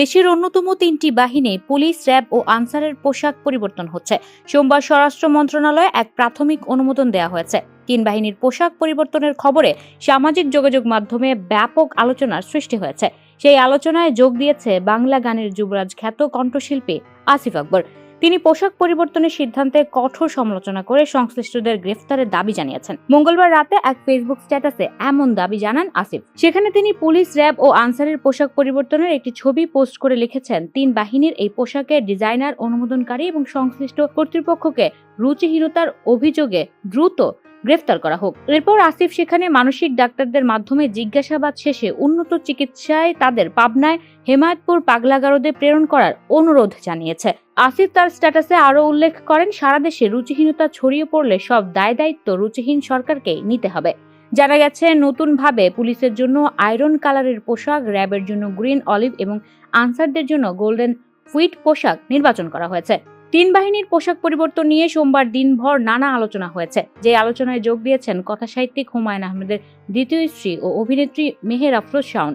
দেশের অন্যতম তিনটি বাহিনী, পুলিশ, র্যাব ও আনসারের পোশাক পরিবর্তন হচ্ছে। সোমবার স্বরাষ্ট্র মন্ত্রণালয়ে এক প্রাথমিক অনুমোদন দেওয়া হয়েছে। তিন বাহিনীর পোশাক পরিবর্তনের খবরে সামাজিক যোগাযোগ মাধ্যমে ব্যাপক আলোচনার সৃষ্টি হয়েছে। সেই আলোচনায় যোগ দিয়েছে বাংলা গানের যুবরাজ খ্যাত কণ্ঠশিল্পী আসিফ আকবর। তিনি পোশাক পরিবর্তনের সিদ্ধান্তে কঠোর সমালোচনা করে সংশ্লিষ্টদের গ্রেফতারের দাবি জানিয়েছেন। মঙ্গলবার রাতে এক ফেসবুক স্ট্যাটাসে এমন দাবি জানান আসিফ। সেখানে তিনি পুলিশ র্যাব ও আনসারের পোশাক পরিবর্তনের একটি ছবি পোস্ট করে লিখেছেন, তিন বাহিনীর এই পোশাকের ডিজাইনার, অনুমোদনকারী এবং সংশ্লিষ্ট কর্তৃপক্ষকে রুচিহীনতার অভিযোগে দ্রুত গ্রেফতার করা হোক। এরপর আসিফ সেখানে মানসিক ডাক্তারদের মাধ্যমে জিজ্ঞাসাবাদ শেষে উন্নত চিকিৎসায় তাদের পাবনায় হেমায়তপুর পাগলাগারদে প্রেরণ করার অনুরোধ জানিয়েছে। আসিফ তার স্ট্যাটাসে আরও উল্লেখ করেন, সারা দেশে রুচিহীনতা ছড়িয়ে পড়লে সব দায় দায়িত্ব রুচিহীন সরকারকেই নিতে হবে। জানা গেছে, নতুনভাবে পুলিশের জন্য আয়রন কালারের পোশাক, র্যাবের জন্য গ্রিন অলিভ এবং আনসারদের জন্য গোল্ডেন ফুইট পোশাক নির্বাচন করা হয়েছে। তিন বাহিনীর পোশাক পরিবর্তন নিয়ে সোমবার দিনভর নানা আলোচনা হয়েছে। যে আলোচনায় যোগ দিয়েছেন কথাসাহিত্যিক হুমায়ুন আহমেদের দ্বিতীয় স্ত্রী ও অভিনেত্রী মেহের আফরোজ শাওন।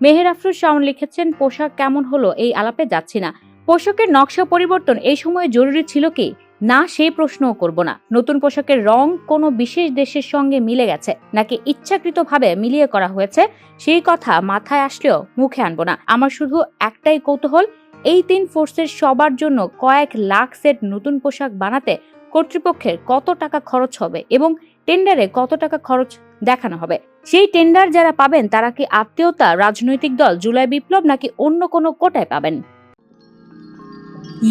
মেহের আফরোজ শাওন লিখেছেন, পোশাক কেমন হলো, এই আলাপে যাচ্ছি না। পোশাকের নকশা পরিবর্তন এই সময়ে জরুরি ছিল কি? না সেই প্রশ্নও করব না। নতুন পোশাকের রং কোনো বিশেষ দেশের সঙ্গে মিলে গেছে, নাকি ইচ্ছাকৃতভাবে মিলিয়ে করা হয়েছে? সেই কথা মাথায় আসলেও মুখে আনব না। আমার শুধু একটাই কৌতূহল এই তিন ফোর্সের সবার জন্য কয়েক লাখ সেট নতুন পোশাক বানাতে কর্তৃপক্ষের কত টাকা খরচ হবে এবং টেন্ডারে কত টাকা খরচ দেখানো হবে? সেই টেন্ডার যারা পাবেন, তারা কি আত্মীয়তা, রাজনৈতিক দল, জুলাই বিপ্লব নাকি অন্য কোনো কোটায় পাবেন?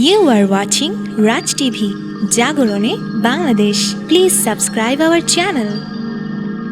You are watching Raj TV জাগরণে Bangladesh please subscribe our channel.